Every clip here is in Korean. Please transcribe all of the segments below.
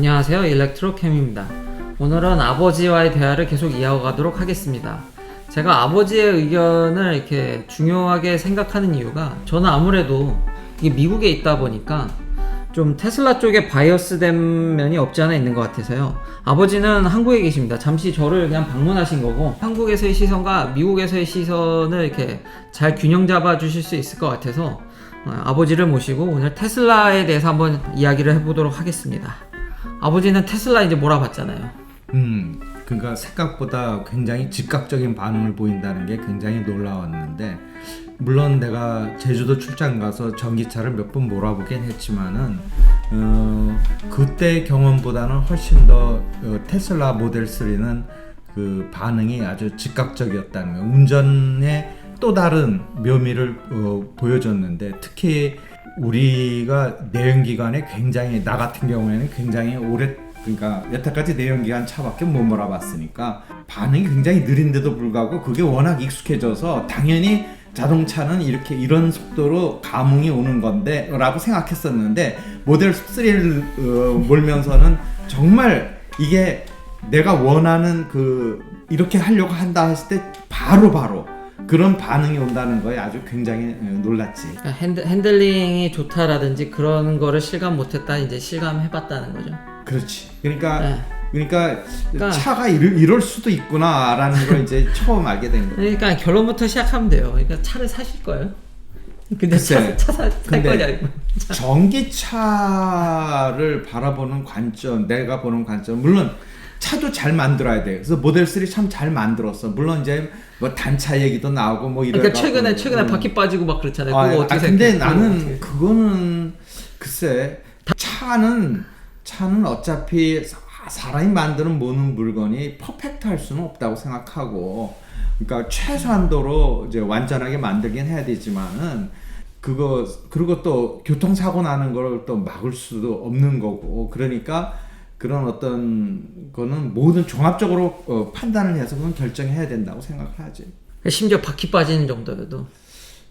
안녕하세요. 일렉트로캠입니다. 오늘은 아버지와의 대화를 계속 이어가도록 하겠습니다. 제가 아버지의 의견을 이렇게 중요하게 생각하는 이유가 저는 아무래도 이게 미국에 있다 보니까 좀 테슬라 쪽에 바이어스된 면이 없지 않아 있는 것 같아서요. 아버지는 한국에 계십니다. 잠시 저를 그냥 방문하신 거고 한국에서의 시선과 미국에서의 시선을 이렇게 잘 균형 잡아 주실 수 있을 것 같아서 어, 아버지를 모시고 오늘 테슬라에 대해서 한번 이야기를 해보도록 하겠습니다. 아버지는 테슬라 이제 몰아봤잖아요. 음, 그러니까 생각보다 굉장히 즉각적인 반응을 보인다는 게 굉장히 놀라웠는데 물론 내가 제주도 출장 가서 전기차를 몇 번 몰아보긴 했지만은 어, 그때 경험보다는 훨씬 더 어, 테슬라 모델 3는 그 반응이 아주 즉각적이었다는 거. 운전에 또 다른 묘미를 어, 보여줬는데 특히 우리가 내연기관에 굉장히 나 같은 경우에는 굉장히 오래 그러니까 여태까지 내연기관 차밖에 못 몰아봤으니까 반응이 굉장히 느린데도 불구하고 그게 워낙 익숙해져서 당연히 자동차는 이렇게 이런 속도로 감흥이 오는 건데 라고 생각했었는데 모델 3를 어, 몰면서는 정말 이게 내가 원하는 그 이렇게 하려고 한다 했을 때 바로 바로 그런 반응이 온다는 거에 아주 굉장히 어, 놀랐지. 그러니까 핸들, 핸들링이 좋다라든지 그런 거를 실감 못했다 이제 실감해봤다는 거죠. 그렇지. 그러니까 네. 그러니까 그러니까- 차가 이럴, 이럴 수도 있구나라는 걸 이제 처음 알게 된 거예요. 그러니까 결론부터 시작하면 돼요. 그러니까 차를 사실 거예요. 근데 글쎄, 차, 차 사, 살 거냐? 전기차를 바라보는 관점, 내가 보는 관점, 물론 차도 잘 만들어야 돼. 그래서 모델 3 참 잘 만들었어. 물론 이제 뭐 단차 얘기도 나오고 뭐 이런. 그러니까 최근에 최근에 바퀴 빠지고 막 그렇잖아요. 아, 그거 아, 어떻게 근데 생각해요? 나는 그거 그거는 글쎄 차는 차는 어차피 사- 사람이 만드는 모든 물건이 퍼펙트할 수는 없다고 생각하고 그러니까 최소한도로 이제 완전하게 만들긴 해야 되지만은 그거 그리고 또 교통사고 나는 걸 또 막을 수도 없는 거고 그러니까 그런 어떤 거는 모든 종합적으로 어, 판단을 해서 그건 결정해야 된다고 생각을 하지. 심지어 바퀴 빠지는 정도여도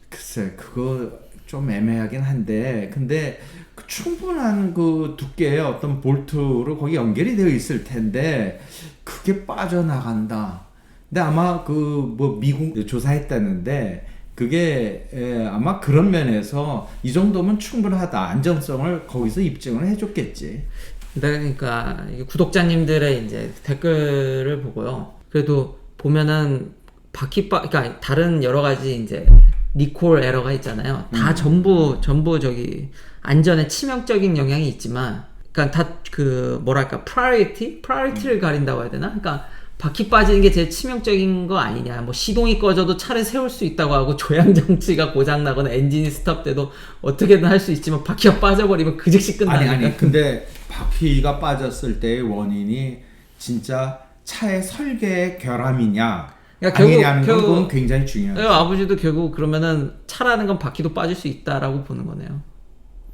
글쎄 그거 좀 애매하긴 한데 근데 그 충분한 그 두께의 어떤 볼트로 거기 연결이 되어 있을 텐데 그게 빠져나간다. 근데 아마 그 뭐 미국 조사했다는데 그게 에, 아마 그런 면에서 이 정도면 충분하다 안정성을 거기서 입증을 해줬겠지. 그러니까 이게 구독자님들의 이제 댓글을 보고요. 그래도 보면은 바퀴 빠, 그러니까 다른 여러 가지 이제 리콜 에러가 있잖아요. 다 전부 전부 저기 안전에 치명적인 영향이 있지만, 그러니까 다 그 뭐랄까 프라이어티, 프라이어티를 가린다고 해야 되나? 그러니까 바퀴 빠지는 게 제일 치명적인 거 아니냐. 뭐 시동이 꺼져도 차를 세울 수 있다고 하고 조향 장치가 고장 나거나 엔진이 스톱돼도 어떻게든 할 수 있지만 바퀴가 빠져버리면 그 즉시 아니 끝나니까. 아니 근데 바퀴가 빠졌을 때의 원인이 진짜 차의 설계 결함이냐 그러니까 아니냐는 결국- 건 결국- 굉장히 중요해. 네, 아버지도 결국 그러면은 차라는 건 바퀴도 빠질 수 있다라고 보는 거네요.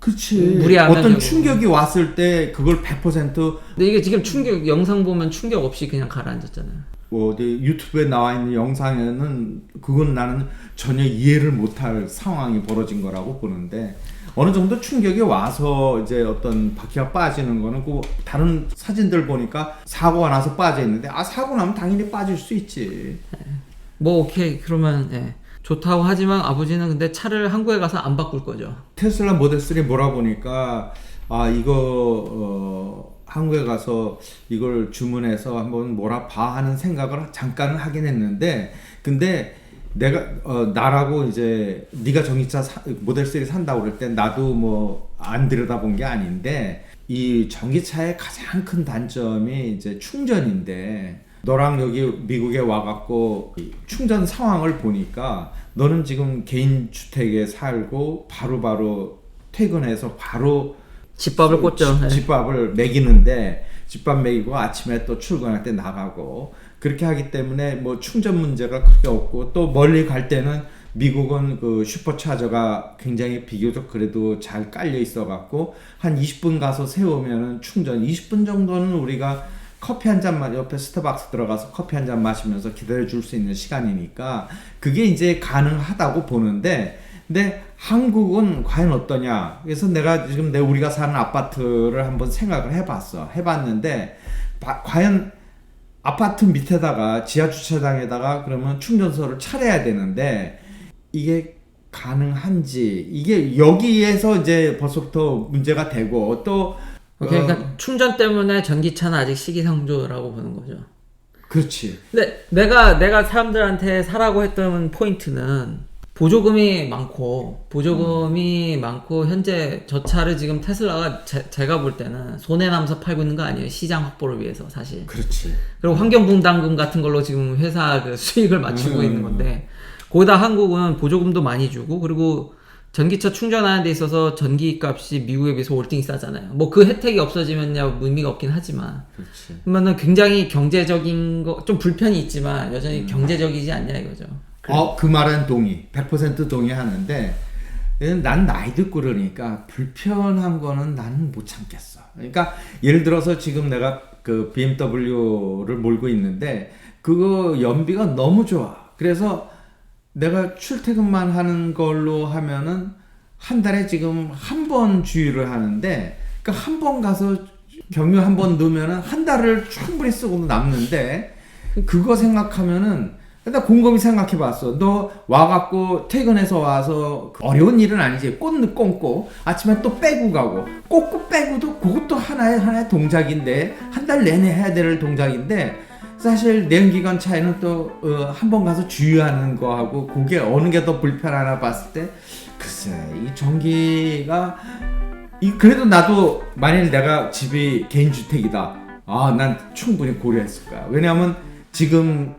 그렇지. 무리하면 어떤 충격이 왔을 때 그걸 100%뭐 근데 이게 지금 충격 영상 보면 충격 없이 그냥 가라앉았잖아요. 뭐 어디 유튜브에 나와 있는 영상에는 그건 나는 전혀 이해를 못할 상황이 벌어진 거라고 보는데 어느 정도 충격이 와서 이제 어떤 바퀴가 빠지는 거는 그 다른 사진들 보니까 사고가 나서 빠져 있는데 아 사고 나면 당연히 빠질 수 있지. 뭐 오케이 그러면 예, 좋다고 하지만 아버지는 근데 차를 한국에 가서 안 바꿀 거죠. 테슬라 모델 3 몰아보니까 아 이거 어, 한국에 가서 이걸 주문해서 한번 몰아봐 하는 생각을 잠깐은 하긴 했는데 근데 내가 어, 나라고 이제 네가 전기차 사- 모델 3 산다고 그럴 때 나도 뭐 안 들여다본 게 아닌데 이 전기차의 가장 큰 단점이 이제 충전인데 너랑 여기 미국에 와갖고 이 충전 상황을 보니까 너는 지금 개인 주택에 살고 바로바로 퇴근해서 바로 집밥을 꽂죠. 집밥을 먹이는데 집밥 먹이고 아침에 또 출근할 때 나가고 그렇게 하기 때문에 뭐 충전 문제가 크게 없고 또 멀리 갈 때는 미국은 그 슈퍼차저가 굉장히 비교적 그래도 잘 깔려 있어 갖고 한 20분 가서 세우면은 충전 20분 정도는 우리가 커피 한 잔만 옆에 스타벅스 들어가서 커피 한 잔 마시면서 기다려 줄 수 있는 시간이니까 그게 이제 가능하다고 보는데 근데 한국은 과연 어떠냐? 그래서 내가 지금 내 우리가 사는 아파트를 한번 생각을 해봤어. 해봤는데 바- 과연 아파트 밑에다가 지하 주차장에다가 그러면 충전소를 차려야 되는데 이게 가능한지 이게 여기에서 이제 벌써부터 문제가 되고 또 그러니까 충전 때문에 전기차는 아직 시기상조라고 보는 거죠. 그렇지. 근데 내가 내가 사람들한테 사라고 했던 포인트는 보조금이 많고 보조금이 많고 현재 저 차를 지금 테슬라가 제, 제가 볼 때는 손해 남서 팔고 있는 거 아니에요 시장 확보를 위해서 사실 그렇지. 그리고 환경분담금 같은 걸로 지금 회사 그 수익을 맞추고 음. 있는 건데 거기다 한국은 보조금도 많이 주고 그리고 전기차 충전하는 데 있어서 전기 값이 미국에 비해서 월등히 싸잖아요 뭐 그 혜택이 없어지면야 의미가 없긴 하지만 그렇지. 그러면은 굉장히 경제적인 거 좀 불편이 있지만 여전히 음. 경제적이지 않냐 이거죠. 어, 그 말은 동의. 100% 동의하는데 난 나이 듣고 그러니까 불편한 거는 나는 못 참겠어. 그러니까 예를 들어서 지금 내가 그 BMW를 몰고 있는데 그거 연비가 너무 좋아. 그래서 내가 출퇴근만 하는 걸로 하면은 한 달에 지금 한 번 주유를 하는데 그한번 가서 경유 한 번 넣으면은 한 달을 충분히 쓰고 남는데 그거 생각하면은 나 곰곰이 생각해 봤어. 너 와갖고 퇴근해서 와서 그 어려운 일은 아니지. 꽃 꽂고 아침에 또 빼고 가고 꽂고 빼고도 그것도 하나의 하나의 동작인데 한 달 내내 해야 될 동작인데 사실 내연기관 차에는 또 한 번 가서 주유하는 거하고 그게 어느 게 더 불편하나 봤을 때 글쎄 이 전기가 이 그래도 나도 만일 내가 집이 개인 주택이다. 아, 난 충분히 고려했을 거야. 왜냐하면 지금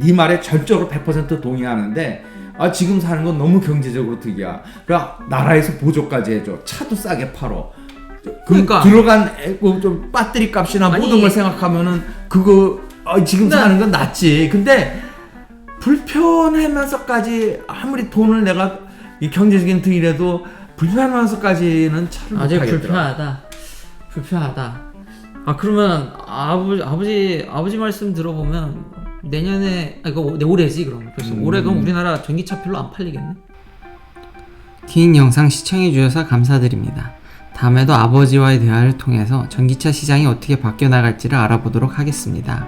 네 말에 전적으로 100% 동의하는데 아 지금 사는 건 너무 경제적으로 득이야. 그러니까 나라에서 보조까지 해줘. 차도 싸게 팔어. 그 그러니까. 들어간 애- 그좀 배터리 값이나 아니. 모든 걸 생각하면은 그거 아, 지금 근데- 사는 건 낫지. 근데 불편하면서까지 아무리 돈을 내가 이 경제적인 득이라도 불편하면서까지는 차를 아직 못 하겠더라. 불편하다. 불편하다. 아 그러면 아버지 아버지 아버지 말씀 들어보면 내년에 아 이거 내 올해지 그럼 그래서 음. 올해 그럼 우리나라 전기차 별로 안 팔리겠네. 긴 영상 시청해 주셔서 감사드립니다. 다음에도 아버지와의 대화를 통해서 전기차 시장이 어떻게 바뀌어 나갈지를 알아보도록 하겠습니다.